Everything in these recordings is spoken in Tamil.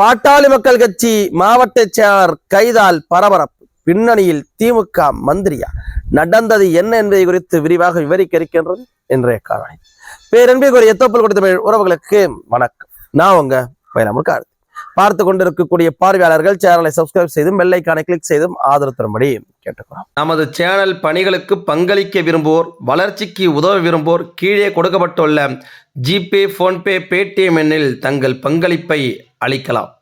பாட்டாளி மக்கள் கட்சி மாவட்ட செயலாளர் கைதால் பரபரப்பு. பின்னணியில் திமுக மந்திரியா? நடந்தது என்ன என்பதை குறித்து விரிவாக விவரிக்க இருக்கின்றது இன்றைய காரணி பேரன்பிற்குரிய எத்தப்பல் கொடுத்த உறவுகளுக்கு வணக்கம். நான் உங்க பயிலாமல் பார்த்து கொண்டிருக்கக்கூடிய பார்வையாளர்கள் சேனலை சப்ஸ்கிரைப் செய்தும் பெல்லைக்கானை கிளிக் செய்தும் ஆதரவு தரும்படி கேட்டுக்கிறோம். நமது சேனல் பணிகளுக்கு பங்களிக்க விரும்புவோர் வளர்ச்சிக்கு உதவ விரும்புவோர் கீழே கொடுக்கப்பட்டுள்ள ஜிபே போன்பே பேடிஎம் எண்ணில் தங்கள் பங்களிப்பை அளிக்கலாம்.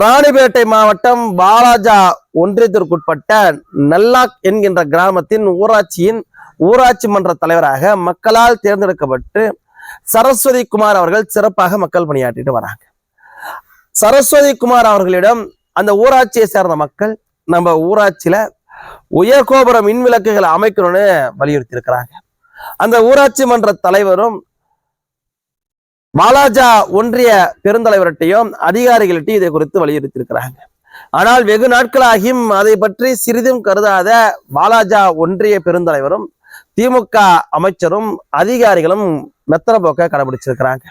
ராணிப்பேட்டை மாவட்டம் பாலாஜா ஒன்றியத்திற்குட்பட்ட நல்லாக் என்கின்ற கிராமத்தின் ஊராட்சியின் ஊராட்சி மன்ற தலைவராக மக்களால் தேர்ந்தெடுக்கப்பட்டு சரஸ்வதி குமார் அவர்கள் சிறப்பாக மக்கள் பணியாற்றிட்டு வராங்க. சரஸ்வதி குமார் அவர்களிடம் அந்த ஊராட்சியை சேர்ந்த மக்கள் நம்ம ஊராட்சியில உயர்கோபுர மின் விளக்குகளை அமைக்கணும்னு வலியுறுத்தி இருக்கிறாங்க அந்த ஊராட்சி மன்ற தலைவரும் பாலாஜா ஒன்றிய பெருந்தலைவர்கிட்டையும் அதிகாரிகள்ட்டையும் இதை குறித்து வலியுறுத்தி இருக்கிறாங்க ஆனால் வெகு நாட்களாகியும் அதை பற்றி சிறிதும் கருதாத பாலாஜா ஒன்றிய பெருந்தலைவரும் திமுக அமைச்சரும் அதிகாரிகளும் மெத்தன போக்க கடைபிடிச்சிருக்கிறாங்க.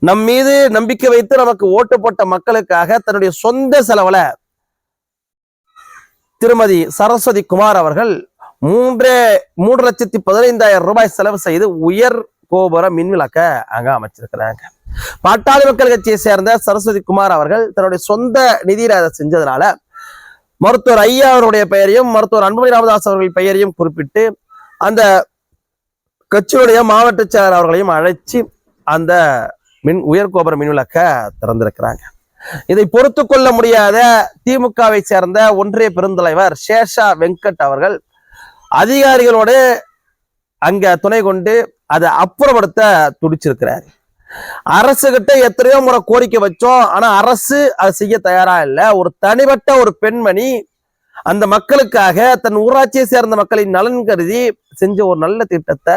நம் மீது நம்பிக்கை வைத்து நமக்கு ஓட்டு போட்ட மக்களுக்காக தன்னுடைய சொந்த செலவுல திருமதி சரஸ்வதி குமார் அவர்கள் மூன்றே மூன்று லட்சத்தி பதினைந்தாயிரம் ரூபாய் செலவு செய்து உயர் கோபுர மின்விளக்க அங்க அமைச்சிருக்கிறாங்க. பாட்டாளி மக்கள் கட்சியை சேர்ந்த சரஸ்வதி குமார் அவர்கள் தன்னுடைய சொந்த நிதியில அதை செஞ்சதுனால மருத்துவர் ஐயா அவருடைய பெயரையும் மருத்துவர் அன்புமணி ராமதாஸ் அவர்கள் பெயரையும் குறிப்பிட்டு அந்த கட்சியுடைய மாவட்ட செயலர் அவர்களையும் அழைச்சி அந்த மின் உயர் கோபுர மின் விளக்க திறந்திருக்கிறாங்க. இதை பொறுத்து கொள்ள முடியாத திமுகவை சேர்ந்த ஒன்றிய பெருந்தலைவர் சேஷா வெங்கட் அவர்கள் அதிகாரிகளோடு அங்க துணை கொண்டு அதை அப்புறப்படுத்த துடிச்சிருக்கிறார். அரசு கிட்ட எத்தனையோ முறை கோரிக்கை வச்சோம் ஆனா அரசு அதை செய்ய தயாரா இல்லை. ஒரு தனிப்பட்ட ஒரு பெண்மணி அந்த மக்களுக்காக தன் ஊராட்சியை சேர்ந்த மக்களின் நலன் கருதி செஞ்ச ஒரு நல்ல திட்டத்தை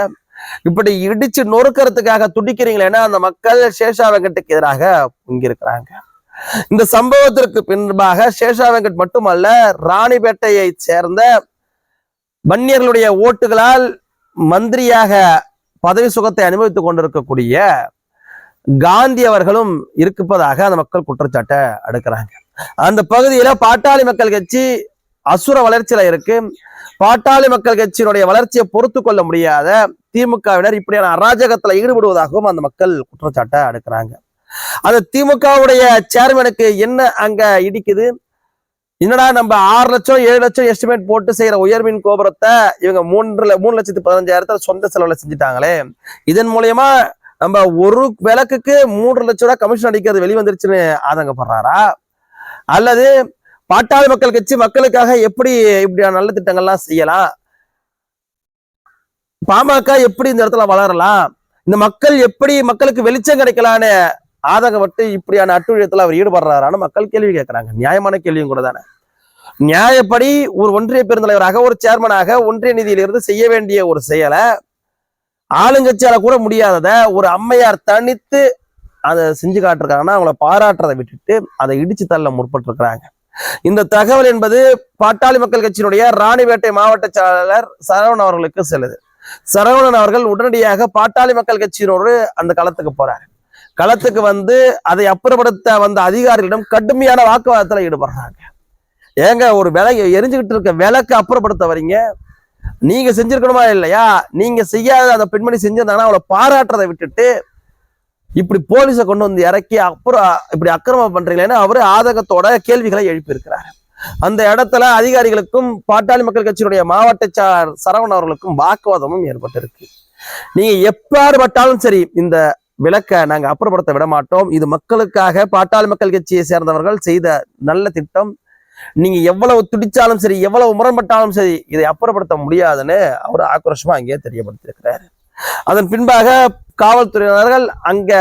இப்படி இடிச்சு நொறுக்கிறதுக்காக துடிக்கிறீங்களேன்னா அந்த மக்கள் சேஷா வெங்கட்டுக்கு எதிராக பொங்கியிருக்கிறாங்க. இந்த சம்பவத்திற்கு பின்பாக சேஷா வெங்கட் மட்டுமல்ல ராணிப்பேட்டையை சேர்ந்த வன்னியர்களுடைய ஓட்டுகளால் மந்திரியாக பதவி சுகத்தை அனுபவித்துக் கொண்டிருக்கக்கூடிய காந்தி அவர்களும் இருப்பதாக அந்த மக்கள் குற்றச்சாட்டை அடுக்கிறாங்க. அந்த பகுதியில பாட்டாளி மக்கள் கட்சி அசுர வளர்ச்சியில இருக்கு. பாட்டாளி மக்கள் கட்சியினுடைய வளர்ச்சியை பொறுத்து கொள்ள முடியாத திமுகவினர் இப்படியான அராஜகத்துல ஈடுபடுவதாகவும் அந்த மக்கள் குற்றச்சாட்டை அடுக்கிறாங்க அந்த திமுகவுடைய சேர்மனுக்கு என்ன அங்க இடிக்குது? என்னடா நம்ம ஆறு லட்சம் ஏழு லட்சம் எஸ்டிமேட் போட்டு செய்யற உயர்மின் கோபுரத்தை இவங்க மூன்று மூணு லட்சத்து பதினஞ்சாயிரத்துல சொந்த செலவுல செஞ்சுட்டாங்களே. இதன் மூலியமா நம்ம ஒரு விளக்குக்கு மூன்று லட்சம் ரூபாய் கமிஷன் அடிக்கிறது வெளிவந்துருச்சுன்னு ஆதங்கப்படுறாரா? அல்லது பாட்டாளி மக்கள் கட்சி மக்களுக்காக எப்படி இப்படியான நல்ல திட்டங்கள்லாம் செய்யலாம்? பாமக எப்படி இந்த இடத்துல வளரலாம்? இந்த மக்கள் எப்படி மக்களுக்கு வெளிச்சம் கிடைக்கலான்னு ஆதகப்பட்டு இப்படியான அட்டுழியத்தில் அவர் ஈடுபடுறாரான்னு மக்கள் கேள்வி கேட்கிறாங்க. நியாயமான கேள்வியும் கூட தானே. நியாயப்படி ஒரு ஒன்றிய பெருந்தலைவராக ஒரு சேர்மனாக ஒன்றிய நிதியிலிருந்து செய்ய வேண்டிய ஒரு செயலை ஆளுங்கட்சியால கூட முடியாதத ஒரு அம்மையார் தனித்து அதை செஞ்சு காட்டிருக்காங்கன்னா அவங்கள பாராட்டுறதை விட்டுட்டு அதை இடிச்சு தள்ள முற்பட்டிருக்கிறாங்க. இந்த தகவல் என்பது பாட்டாளி மக்கள் கட்சியினுடைய ராணிப்பேட்டை மாவட்ட செயலாளர் சரவணன் அவர்களுக்கு செல்லுது. சரவணன் அவர்கள் உடனடியாக பாட்டாளி மக்கள் கட்சியினோடு அந்த களத்துக்கு போறாரு. களத்துக்கு வந்து அதை அப்புறப்படுத்த வந்த அதிகாரிகளிடம் கடுமையான வாக்குவாதத்துல ஈடுபடுறாங்க. ஏங்க ஒரு விலை எரிஞ்சுக்கிட்டு இருக்க விலைக்கு அப்புறப்படுத்த வரீங்க? நீங்க செஞ்சிருக்கணுமா இல்லையா? நீங்க செய்யாத அந்த பெண்மணி செஞ்சிருந்தாங்கன்னா அவளை பாராட்டுறதை விட்டுட்டு இப்படி போலீஸை கொண்டு வந்து இறக்கி அப்புறம் இப்படி அக்கிரமம் பண்றீங்களேன்னு அவரு ஆதகத்தோட கேள்விகளை எழுப்பியிருக்கிறார். அந்த இடத்துல அதிகாரிகளுக்கும் பாட்டாளி மக்கள் கட்சியினுடைய மாவட்ட சார் சரவணன் அவர்களுக்கும் வாக்குவாதமும் ஏற்பட்டிருக்கு. நீங்க எப்பாறுபட்டாலும் சரி இந்த விளக்க நாங்க அப்புறப்படுத்த விட மாட்டோம். இது மக்களுக்காக பாட்டாளி மக்கள் கட்சியை சேர்ந்தவர்கள் செய்த நல்ல திட்டம். நீங்க எவ்வளவு துடிச்சாலும் சரி எவ்வளவு முரண்பட்டாலும் சரி இதை அப்புறப்படுத்த முடியாதுன்னு அவர் ஆக்ரோஷமா அங்கேயே தெரியப்படுத்தியிருக்கிறாரு. அதன் பின்பாக காவல்துறையினர்கள் அங்க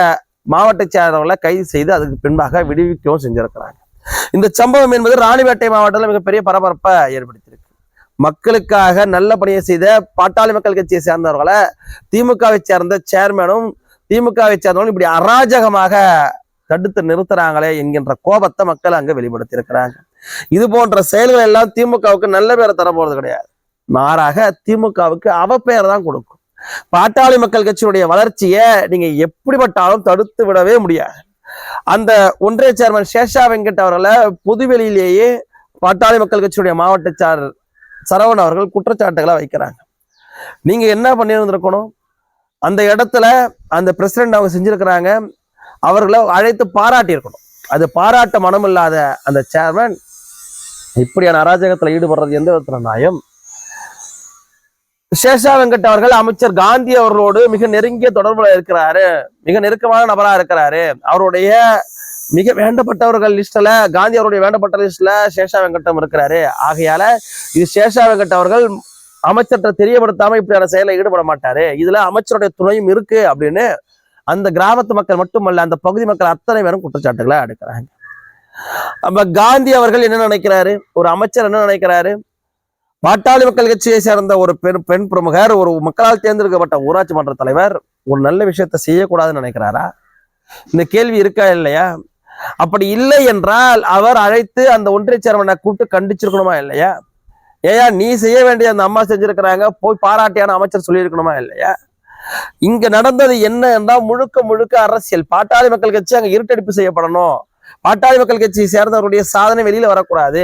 மாவட்ட செயலாளர்களை கைது செய்து அதுக்கு பின்பாக விடுவிக்கவும் செஞ்சிருக்கிறாங்க. இந்த சம்பவம் என்பது ராணிப்பேட்டை மாவட்டத்தில் மிகப்பெரிய பரபரப்பை ஏற்படுத்தியிருக்கு. மக்களுக்காக நல்ல பணியை செய்த பாட்டாளி மக்கள் கட்சியை சேர்ந்தவர்களை திமுகவை சேர்ந்த சேர்மனும் திமுகவை சேர்ந்தவர்களும் இப்படி அராஜகமாக தடுத்து நிறுத்துறாங்களே என்கின்ற கோபத்தை மக்கள் அங்கே வெளிப்படுத்தியிருக்கிறாங்க. இது போன்ற செயல்கள் எல்லாம் திமுகவுக்கு நல்ல பேரை தர போறது கிடையாது. மாறாக திமுகவுக்கு அவ பெயர் தான் கொடுக்கும். பாட்டாளி மக்கள் கட்சியுடைய வளர்ச்சியை நீங்க எப்படிப்பட்டாலும் தடுத்து விடவே முடியாது. அந்த ஒன்றிய சேர்மன் சேஷா வெங்கட் அவர்களை பொதுவெளியிலேயே பாட்டாளி மக்கள் கட்சியுடைய மாவட்ட சார் சரவணன் அவர்கள் குற்றச்சாட்டுகளை வைக்கிறாங்க. நீங்க என்ன பண்ணியிருந்திருக்கணும்? அந்த இடத்துல அந்த பிரசிடென்ட் அவங்க செஞ்சிருக்கிறாங்க. அவர்களை அழைத்து பாராட்டி இருக்கணும் அது பாராட்ட மனம் இல்லாத அந்த சேர்மன் இப்படியான அராஜகத்துல ஈடுபடுறது எந்த விதத்தில் நியாயம்? சேஷா வெங்கட் அவர்கள் அமைச்சர் காந்தி அவர்களோடு மிக நெருங்கிய தொடர்புல இருக்கிறாரு. மிக நெருக்கமான நபரா இருக்கிறாரு. அவருடைய மிக வேண்டப்பட்டவர்கள் லிஸ்ட்ல காந்தி அவருடைய வேண்டப்பட்ட லிஸ்ட்ல சேஷா வெங்கட்டம் இருக்கிறாரு. ஆகையால இது சேஷா வெங்கட் அவர்கள் அமைச்சர்கிட்ட தெரியப்படுத்தாம இப்படியான செயலை ஈடுபட மாட்டாரு. இதுல அமைச்சருடைய துணையும் இருக்கு அப்படின்னு அந்த கிராமத்து மக்கள் மட்டுமல்ல அந்த பகுதி மக்கள் அத்தனை பேரும் குற்றச்சாட்டுகளை எடுக்கிறாங்க. அப்ப காந்தி அவர்கள் என்ன நினைக்கிறாரு? ஒரு அமைச்சர் என்ன நினைக்கிறாரு? பாட்டாளி மக்கள் கட்சியை சேர்ந்த ஒரு பெண் பெண் பிரமுகர் ஒரு மக்களால் தேர்ந்தெடுக்கப்பட்ட ஊராட்சி மன்ற தலைவர் ஒரு நல்ல விஷயத்தை செய்யக்கூடாதுன்னு நினைக்கிறாரா? இந்த கேள்வி இருக்கா இல்லையா? அப்படி இல்லை என்றால் அவர் அழைத்து அந்த ஒன்றிய சேர்மனை கூப்பிட்டு கண்டிச்சிருக்கணுமா இல்லையா? ஏயா நீ செய்ய வேண்டிய அந்த அம்மா செஞ்சிருக்கிறாங்க போய் பாராட்டியான அமைச்சர் சொல்லியிருக்கணுமா இல்லையா? இங்க நடந்தது என்ன என்றால் முழுக்க முழுக்க அரசியல். பாட்டாளி மக்கள் கட்சி அங்க இருட்டடிப்பு செய்யப்படணும். பாட்டாளி மக்கள் கட்சியை சேர்ந்தவருடைய சாதனை வெளியில வரக்கூடாது.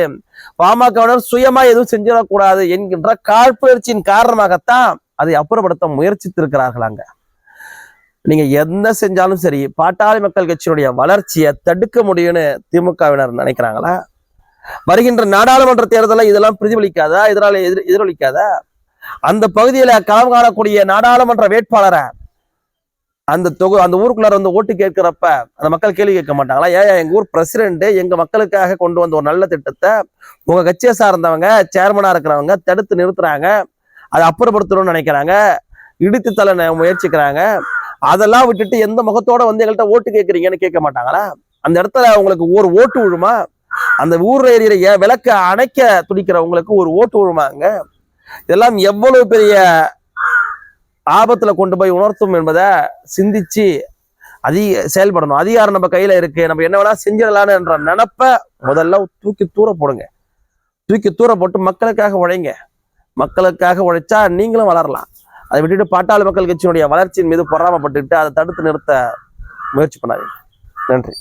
பாமகவினர் சுயமா எதுவும் செஞ்சிடக்கூடாது என்கின்ற காழ்ப்புணர்ச்சியின் காரணமாகத்தான் அதை அப்புறப்படுத்த முயற்சித்திருக்கிறார்கள் அங்க நீங்க என்ன செஞ்சாலும் சரி பாட்டாளி மக்கள் கட்சியினுடைய வளர்ச்சியை தடுக்க முடியும்னு திமுகவினர் நினைக்கிறாங்களா? வருகின்ற நாடாளுமன்ற தேர்தலில் இதெல்லாம் பிரதிபலிக்காதா? இதனால எதிர் எதிரொலிக்காதா? அந்த பகுதியில களம் காணக்கூடிய நாடாளுமன்ற வேட்பாளரை அந்த தொகு அந்த ஊருக்குள்ளார வந்து ஓட்டு கேட்கிறப்ப அந்த மக்கள் கேள்வி கேட்க மாட்டாங்களா? ஏன் எங்க ஊர் பிரசிடென்ட் எங்க மக்களுக்காக கொண்டு வந்த ஒரு நல்ல திட்டத்தை உங்க கட்சியை சார்ந்தவங்க சேர்மனா இருக்கிறவங்க தடுத்து நிறுத்துறாங்க. அதை அப்புறப்படுத்தணும்னு நினைக்கிறாங்க. இடித்து தலை முயற்சிக்கிறாங்க. அதெல்லாம் விட்டுட்டு எந்த முகத்தோட வந்து எங்கள்கிட்ட ஓட்டு கேட்குறீங்கன்னு கேட்க மாட்டாங்களா? அந்த இடத்துல உங்களுக்கு ஒரு ஓட்டு விழுமா அந்த ஊர் எறிகிற விளக்க அணைக்க துடிக்கிறவங்களுக்கு ஒரு ஓட்டு விழுமாங்க இதெல்லாம் எவ்வளவு பெரிய ஆபத்துல கொண்டு போய் உணர்த்தும் என்பதை சிந்திச்சு அதிக செயல்படணும். அதிகாரம் நம்ம கையில இருக்கு. நம்ம என்ன வேணா செஞ்சிடலான்னு என்ற நினப்ப முதல்ல தூக்கி தூர போடுங்க. தூக்கி தூர போட்டு மக்களுக்காக உழைங்க. மக்களுக்காக உழைச்சா நீங்களும் வளரலாம். அதை விட்டுட்டு பாட்டாளி மக்கள் கட்சியினுடைய வளர்ச்சியின் மீது பொறாமப்பட்டுக்கிட்டு அதை தடுத்து நிறுத்த முயற்சி பண்ணாதீங்க. நன்றி.